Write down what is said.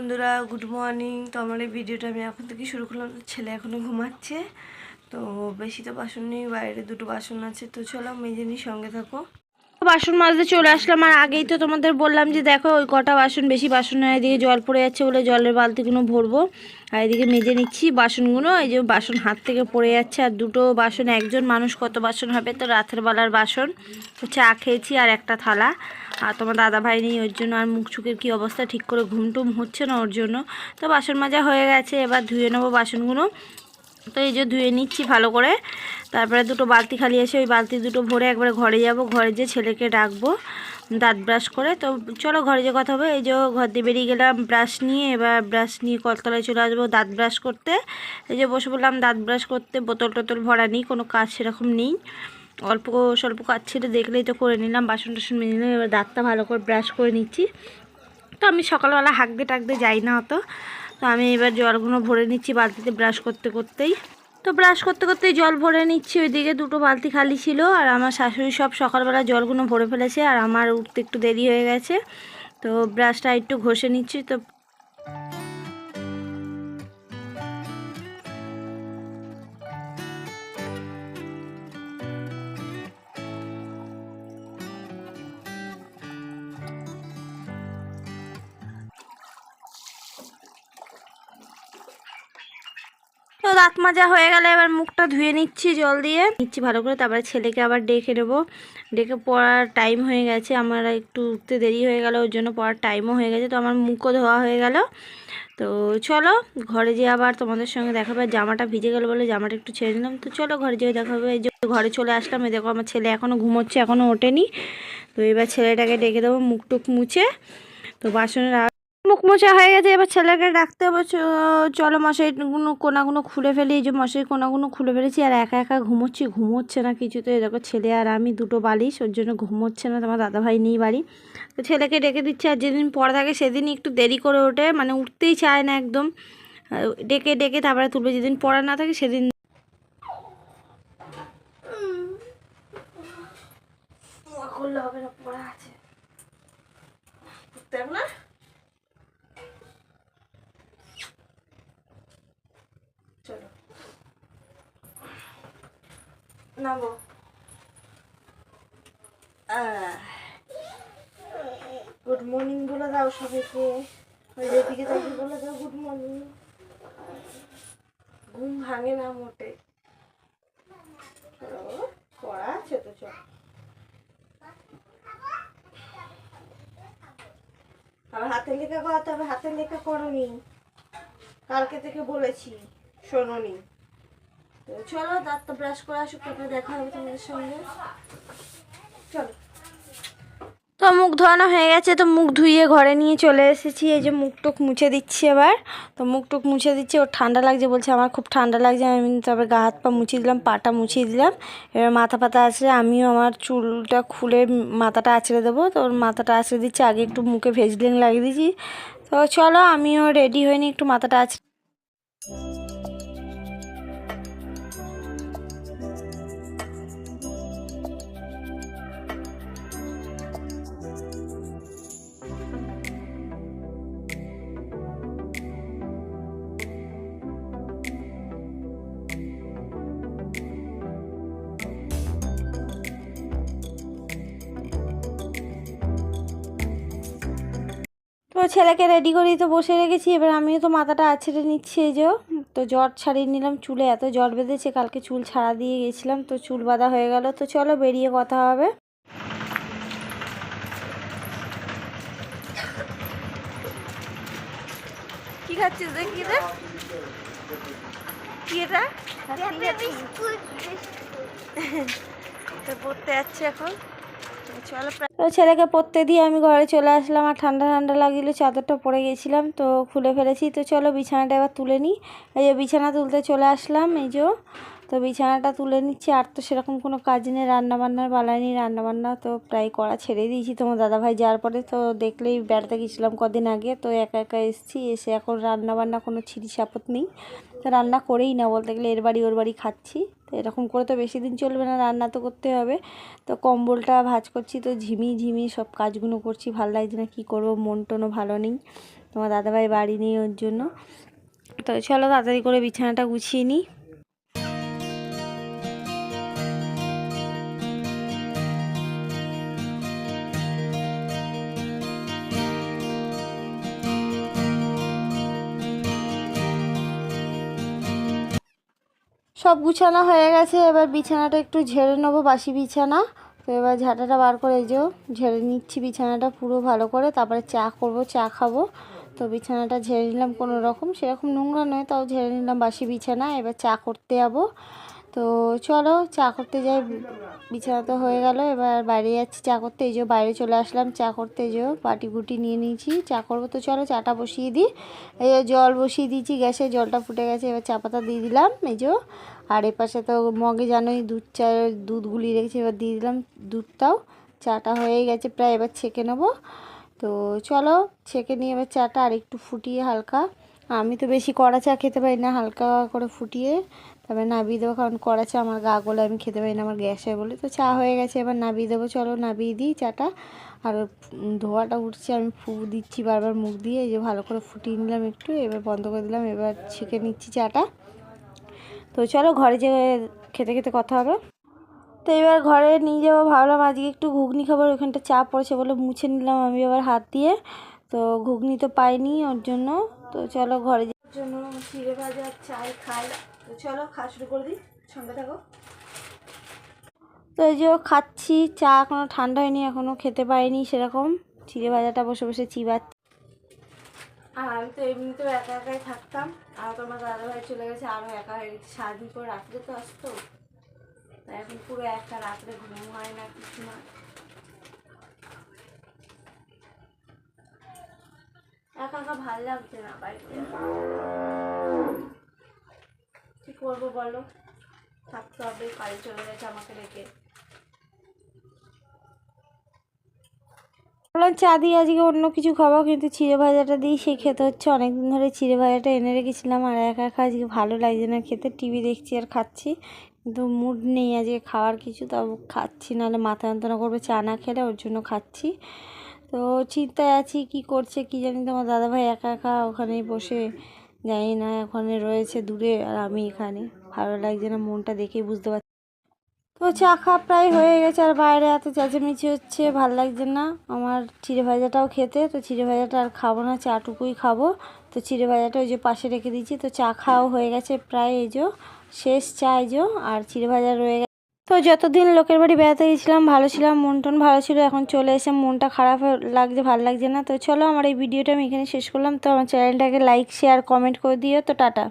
বন্ধুরা good morning তো আমার এই ভিডিওটা আমি এখন থেকে শুরু করলাম। ছেলে এখনও ঘুমাচ্ছে। তো বেশি তো বাসন নেই, বাইরে দুটো বাসন আছে। তো চলো মেজেনির সঙ্গে থাকো। বাসন মাজতে চলে আসলাম। আর আগেই তো তোমাদের বললাম যে, দেখো, ওই কটা বাসন বেশি বাসন এদিকে জল পড়ে যাচ্ছে বলে জলের বালতিগুলো ভরবো। আর এদিকে মেজে নিচ্ছি বাসনগুলো। এই যে বাসন হাত থেকে পড়ে যাচ্ছে। আর দুটো বাসন, একজন মানুষ কত বাসন হবে? তো রাতের বেলার বাসন। তো চা খেয়েছি আর একটা থালা। আর তোমার দাদা ভাই নেই, ওর জন্য আর মুখ চুকের কী অবস্থা? ঠিক করে ঘুম টুম হচ্ছে না ওর জন্য। তো বাসন মাজা হয়ে গেছে, এবার ধুয়ে নেব বাসনগুলো। তো এই যে ধুয়ে নিচ্ছি ভালো করে। তারপরে দুটো বালতি খালি এসে ওই বালতি দুটো ভরে একবারে ঘরে যাব। ঘরে যে ছেলেকে ডাকবো, দাঁত ব্রাশ করে। তো চলো ঘরে যে কথা হবে, এই যে ঘর দিয়ে বেরিয়ে গেলাম ব্রাশ নিয়ে। এবার ব্রাশ নিয়ে কলতলায় চলে আসব দাঁত ব্রাশ করতে। এই যে বসে বললাম দাঁত ব্রাশ করতে বোতল টোতল ভরা নেই, কোনো কাজ সেরকম নেই। অল্প স্বল্প কাজ ছিল দেখলেই তো করে নিলাম, বাসন টাসন মেজে নিলাম, এবার দাঁতটা ভালো করে ব্রাশ করে নিচ্ছি। তো আমি সকালবেলা হাঁকতে টাকতে যাই না অত। তো আমি এবার জলগুলো ভরে নিচ্ছি বালতিতে ব্রাশ করতে করতেই। তো ব্রাশ করতে করতেই জল ভরে নিচ্ছি, ওইদিকে দুটো বালতি খালি ছিল, আর আমার শাশুড়ি সব সকালবেলা জলগুলো ভরে ফেলেছে, আর আমার উঠতে একটু দেরি হয়ে গেছে। তো ব্রাশটা একটু ঘষে নিচ্ছি, তো তো দাঁত মাজা হয়ে গেলে এবার মুখটা ধুয়ে নিচ্ছি জল দিয়ে। নিচ্ছি ভালো করে, তারপরে ছেলেকে আবার ডেকে নেব। ডেকে পড়ার টাইম হয়ে গেছে, আমার একটু উঠতে দেরি হয়ে গেল, ওর জন্য পড়ার টাইমও হয়ে গেছে, তো আমার মুখও ধোয়া হয়ে গেল। তো চলো, ঘরে যেয়ে আবার তোমাদের সঙ্গে দেখা হবে। জামাটা ভিজে গেল বলে জামাটা একটু ছেড়ে নিলাম তো চলো ঘরে যেয়ে দেখা হবে। এই যে ঘরে চলে আসলাম, এই দেখো আমার ছেলে এখনও ঘুমোচ্ছে এখনও ওঠেনি। তো এবার ছেলেটাকে ডেকে দেবো, মুখ টুক মুছে। তো বাসনের মুখ মোছা হয়ে গেছে, এবার ছেলেকে ডাকতে হবে চলো মশাইগুলো কোনাগুলো খুলে ফেলি, এই যে মশাই কোনাগুলো খুলে ফেলেছি, আর একা একা ঘুমোচ্ছি, ঘুমোচ্ছে না কিছু কিছুতে দেখো ছেলে আর আমি দুটো বালিশ, ওর জন্য ঘুমোচ্ছে না, তোমার দাদাভাই নেই বাড়ি। তো ছেলেকে ডেকে দিচ্ছে, আর যেদিন পড়া থাকে সেদিনই একটু দেরি করে ওঠে মানে উঠতেই চায় না একদম। ডেকে ডেকে তারপরে তুলবে, যেদিন পড়া না থাকে সেদিন করলে হবে না পড়া আছে উঠতে না চলো। নামো। গুড মর্নিং বলে দাও সবাইকে। যেদিকে তাকে বলে দাও গুড মর্নিং ঘুম ভাঙে না মোটে। পড়া আছে তো, চলো। আবার হাতের লেখা করাতে হবে, হাতের লেখা করনি কালকে থেকে বলেছি। শোনোনি। তো চলো দাঁতটা ব্রাশ করে আসুক তারপরে দেখা হবে তোমাদের সঙ্গে। চলো। তো মুখ ধোয়ানো হয়ে গেছে তো মুখ ধুইয়ে ঘরে নিয়ে চলে এসেছি। এই যে মুখ টুক মুছে দিচ্ছি এবার। তো মুখ টুক মুছে দিচ্ছি ওর ঠান্ডা লাগছে বলছে আমার খুব ঠান্ডা লাগছে আমি তারপরে গা হাত পা মুছিয়ে দিলাম পাটা মুছিয়ে দিলাম। এবার মাথা পাতা আছে আমিও আমার চুলটা খুলে মাথাটা আছড়ে দেবো। তো ওর মাথাটা আছড়ে দিচ্ছি আগে একটু মুখে ভেজলিং লাগিয়ে দিয়েছি। তো চলো আমিও রেডি হয়ে নিই একটু মাথাটা আঁচড়ে ছেলেকে রেডি করেই তো বসে রেখেছি এবার আমিও তো মাথাটা আছড়ে নিচ্ছি এই যে। তো জ্বর ছাড়িয়ে নিলাম চুলে এত জ্বর বেঁধেছে কালকে চুল ছাড়া দিয়ে গেছিলাম তো চুল বাঁধা হয়ে গেল। তো চলো বেরিয়ে কথা হবে। কি খাচ্ছিস দেখি রে কি এটা? তো পড়তে যাচ্ছে এখন। তো ছেলেকে পড়তে দিয়ে আমি ঘরে চলে আসলাম আর ঠান্ডা ঠান্ডা লাগছিল চাদরটা পরে গেছিলাম তো খুলে ফেলেছি। তো চলো বিছানাটা এবার তুলে নিই। এই যে বিছানা তুলতে চলে আসলাম, এই যে তো বিছানাটা তুলে নিচ্ছি। আর তো সেরকম কোনো কাজ নেই, রান্নাবান্নার বালাই নেই, রান্নাবান্না তো প্রায় করা ছেড়ে দিয়েছি। তোমার দাদাভাই যাওয়ার পরে তো দেখলেই বেড়াতে গেছিলাম কদিন আগে, তো একা একা এসেছি, এসে এখন রান্নাবান্না কোনো ছিরি সাপত নেই। তো রান্না করেই না বলতে গেলে, এর বাড়ি ওর বাড়ি খাচ্ছি। তো এরকম করে তো বেশি দিন চলবে না, রান্না তো করতে হবে। তো কম্বলটা ভাজ করছি, তো ঝিমি ঝিমি সব কাজগুলো করছি, ভালো লাগছে না কী করব, মন টনও ভালো নেই। তোমার দাদাভাই বাড়ি নেই ওর জন্য। তো চলো তাড়াতাড়ি করে বিছানাটা গুছিয়ে নিই। সব গুছানো হয়ে গেছে, এবার বিছানাটা একটু ঝেড়ে নেব, বাসি বিছানা। তো এবার ঝাঁটাটা বার করে যেও ঝেড়ে নিচ্ছি বিছানাটা পুরো ভালো করে, তারপরে চা করব, চা খাব। তো বিছানাটা ঝেড়ে নিলাম কোনো রকম, সেরকম নোংরা নয়, তাও ঝেড়ে নিলাম বাসি বিছানা, এবার চা করতে যাব। তো চলো চা করতে যাই। বিছানা তো হয়ে গেল, এবার বাইরে যাচ্ছি চা করতে। এই যে বাইরে চলে আসলাম চা করতে, এই যে বাটি বুটি নিয়ে নিয়েছি, চা করব তো চলো, চাটা বসিয়ে দিই। এই জল বসিয়ে দিয়েছি, গ্যাসে জলটা ফুটে গেছে, এবার চা পাতা দিয়ে দিলাম, এই যে। আর এপাশে তো মগে জানোই দুধ চা দুধ গুলিয়ে রেখেছি, এবার দিয়ে দিলাম দুধটাও। চাটা হয়ে গেছে প্রায়, এবার ছেঁকে নেব। তো চলো, ছেঁকে নিয়ে এবার চাটা আর একটু ফুটিয়ে হালকা। আমি তো বেশি কড়া চা খেতে পারি না, হালকা করে ফুটিয়ে। তবে নাবিয়ে দেবো, কারণ কড়া চা আমার গা গোলে, আমি খেতে পারি না, আমার গ্যাস হয় বলে। তো চা হয়ে গেছে, এবার নাবিয়ে দেবো, চলো নাবিয়ে দিই চাটা। আর ধোয়াটা উঠছে, আমি ফু দিচ্ছি বারবার মুখ দিয়ে, এই যে ভালো করে ফুটিয়ে নিলাম একটু, এবার বন্ধ করে দিলাম, এবার ছেঁকে নিচ্ছি চাটা। তো চলো ঘরে যে খেতে খেতে কথা হবে। তো এবার ঘরে নিয়ে যাব, ভাবলাম আজকে একটু ঘুগনি খাবার ওখানটা চা পড়েছে বলে মুছে নিলাম আমি আবার হাত দিয়ে। তো ঘুগনি তো পাইনি ওর জন্য, তো চলো ঘরে যাওয়ার জন্য চিড়ে ভাজা, চাই, খাই। তো চলো খাওয়া শুরু করে দিই। সঙ্গে থাকো। তো এই যে খাচ্ছি চা এখনও ঠান্ডা হয়নি এখনও খেতে পারিনি সেরকম। চিড়ে ভাজাটা বসে বসে চিবাচ্ছি। আর আমি তো এমনিতেও একা একাই থাকতাম। আর তোমার দাদাভাই চলে গেছে আরও একা হয়ে গেছে সারাদিন পর রাত্রে তো আসতো। তাই এখন পুরো একটা রাত্রে ঘুম হয় না কিছু না। একা একা ভালো লাগছে না বাড়িতে। করব বলো? থাকতে হবে কাজে চলে গেছে আমাকে রেখে চা দিয়ে আজকে অন্য কিছু খাব, কিন্তু চিড়ে ভাজাটা দিয়েই সে খেতে হচ্ছে। অনেকদিন ধরে চিড়ে ভাজাটা এনে রেখেছিলাম, আর একা একা আজকে ভালো লাগছে না খেতে। টিভি দেখছি আর খাচ্ছি, কিন্তু মুড নেই আজকে খাওয়ার কিছু, তাও খাচ্ছি, নাহলে মাথা যন্ত্রণা করবে, চা না খেলে ওর জন্য খাচ্ছি। তো চিন্তায় আছি, কি করছে, কি জানি, তোমার দাদাভাই একা একা ওখানেই বসে জানি না ওখানে রয়েছে দূরে আর আমি এখানে। ভালো লাগছে না মনটা দেখেই বুঝতে পারছি। তো চা খাওয়া প্রায় হয়ে গেছে আর বাইরে এত চেঁচামেচি হচ্ছে, ভালো লাগছে না। আমার চিড়ে ভাজাটাও খেতে, তো চিড়ে ভাজাটা আর খাব না, চাটুকুই খাব। তো চিড়ে ভাজাটা ওই যে পাশে রেখে দিয়েছি, তো চা খাওয়াও হয়ে গেছে প্রায় এই যে, শেষ চা এই যে, আর চিড়ে ভাজা রয়ে গেছে তো যতদিন লোকের বাড়ি বেড়াতে গেছিলাম, ভালো ছিলাম, মন টন ভালো ছিল, এখন চলে এসে মনটা খারাপ লাগছে, ভালো লাগছে না। তো চলো আমার এই ভিডিওটা আমি এখানে শেষ করলাম। তো আমার চ্যানেলটাকে লাইক শেয়ার কমেন্ট করে দিও। তো টাটা।